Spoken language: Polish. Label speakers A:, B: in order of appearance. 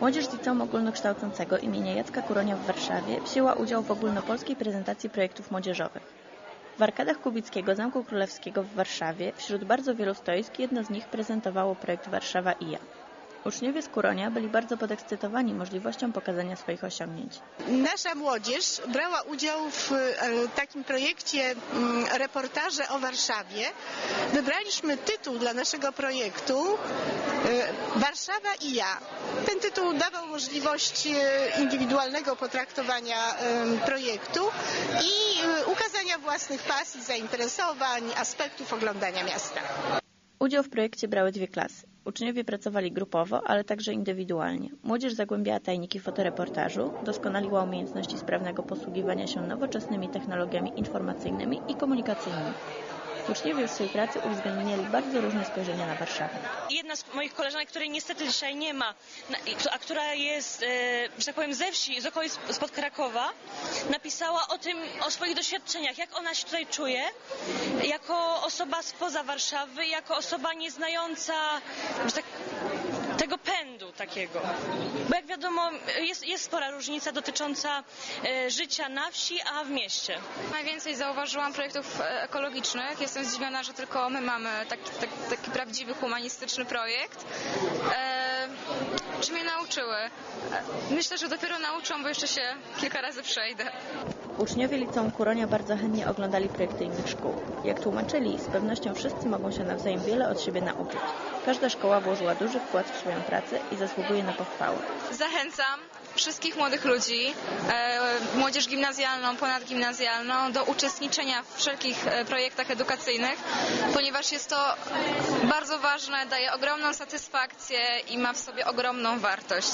A: Młodzież z Liceum Ogólnokształcącego imienia Jacka Kuronia w Warszawie wzięła udział w ogólnopolskiej prezentacji projektów młodzieżowych. W arkadach Kubickiego Zamku Królewskiego w Warszawie wśród bardzo wielu stoisk jedno z nich prezentowało projekt Warszawa i ja. Uczniowie z Kuronia byli bardzo podekscytowani możliwością pokazania swoich osiągnięć.
B: Nasza młodzież brała udział w e, takim projekcie mm, reportaże o Warszawie. Wybraliśmy tytuł dla naszego projektu e, Warszawa i ja. Ten tytuł dawał możliwość e, indywidualnego potraktowania projektu i ukazania własnych pasji, zainteresowań, aspektów oglądania miasta.
A: Udział w projekcie brały dwie klasy. Uczniowie pracowali grupowo, ale także indywidualnie. Młodzież zagłębiała tajniki fotoreportażu, doskonaliła umiejętności sprawnego posługiwania się nowoczesnymi technologiami informacyjnymi i komunikacyjnymi. Uczniowie w swojej pracy uwzględniali bardzo różne spojrzenia na Warszawę.
C: jedna z moich koleżanek, której niestety dzisiaj nie ma, a która jest, e, że tak powiem, ze wsi, z okolic spod Krakowa, napisała o tym, o swoich doświadczeniach, jak ona się tutaj czuje, jako osoba spoza Warszawy, jako osoba nieznająca że tak, tego pędu takiego. Bo jak wiadomo, jest, jest spora różnica dotycząca e, życia na wsi, a w mieście.
D: Najwięcej zauważyłam projektów e, ekologicznych. Jestem zdziwiona, że tylko my mamy taki, taki, taki prawdziwy, humanistyczny projekt. E, czy mnie nauczyły? E, myślę, że dopiero nauczą, bo jeszcze się kilka razy przejdę.
A: Uczniowie Liceum Kuronia bardzo chętnie oglądali projekty innych szkół. Jak tłumaczyli, z pewnością wszyscy mogą się nawzajem wiele od siebie nauczyć. Każda szkoła włożyła duży wkład w swoją pracę i zasługuje na pochwałę.
D: Zachęcam wszystkich młodych ludzi, e, młodzież gimnazjalną, ponadgimnazjalną do uczestniczenia w wszelkich e, projektach edukacyjnych, ponieważ jest to bardzo ważne, daje ogromną satysfakcję i ma w sobie ogromną wartość.